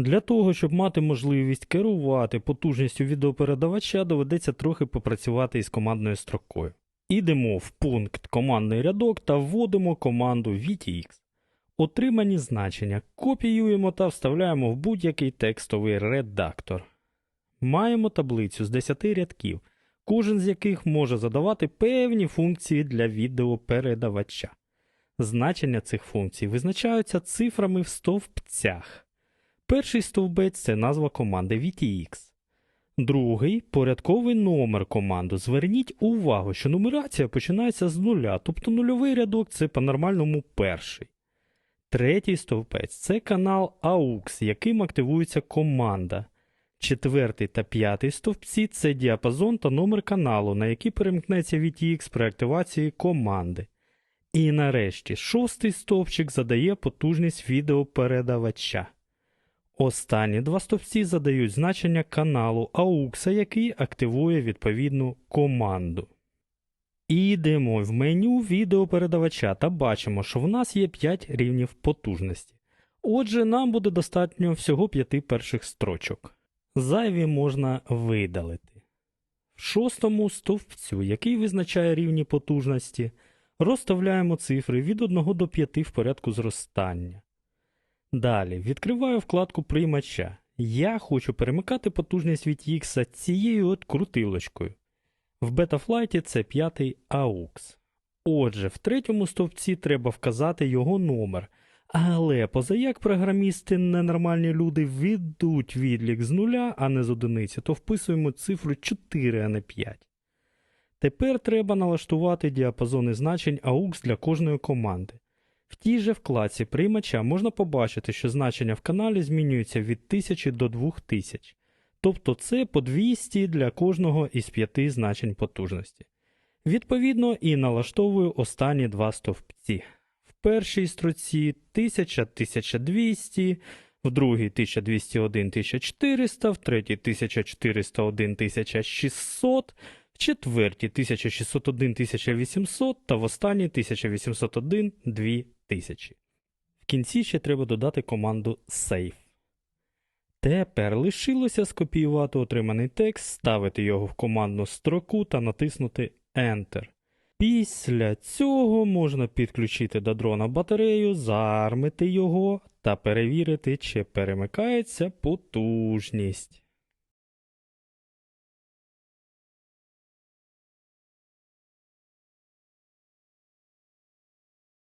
Для того, щоб мати можливість керувати потужністю відеопередавача, доведеться трохи попрацювати із командною строкою. Ідемо в пункт командний рядок та вводимо команду VTX. Отримані значення копіюємо та вставляємо в будь-який текстовий редактор. Маємо таблицю з 10 рядків, кожен з яких може задавати певні функції для відеопередавача. Значення цих функцій визначаються цифрами в стовпцях. Перший стовбець це назва команди VTX. Другий порядковий номер команди. Зверніть увагу, що нумерація починається з нуля, тобто нульовий рядок це по-нормальному перший. Третій стовпець це канал AUX, яким активується команда. Четвертий та п'ятий стовпці це діапазон та номер каналу, на який перемкнеться VTX при активації команди. І нарешті шостий стовпчик задає потужність відеопередавача. Останні два стовпці задають значення каналу AUX, який активує відповідну команду. Ідемо в меню відеопередавача та бачимо, що в нас є 5 рівнів потужності. Отже, нам буде достатньо всього 5 перших строчок. Зайві можна видалити. В шостому стовпцю, який визначає рівні потужності, розставляємо цифри від 1 до 5 в порядку зростання. Далі відкриваю вкладку приймача. Я хочу перемикати потужність від X цією от крутилочкою. В бетафлайті це п'ятий AUX. Отже, в третьому стовпці треба вказати його номер. Але позаяк програмісти ненормальні люди ведуть відлік з нуля, а не з одиниці, то вписуємо цифру 4, а не 5. Тепер треба налаштувати діапазони значень AUX для кожної команди. В тій же вкладці приймача можна побачити, що значення в каналі змінюються від 1000 до 2000. Тобто це по 200 для кожного із п'яти значень потужності. Відповідно, і налаштовую останні два стовпці. В першій строці 1000 1200, в другій 1201 1400, в третій 1401 1600, в четвертій 1601 1800 та в останній 1801 2000. В кінці ще треба додати команду Save. Тепер лишилося скопіювати отриманий текст, ставити його в командну строку та натиснути Enter. Після цього можна підключити до дрона батарею, заармити його та перевірити, чи перемикається потужність.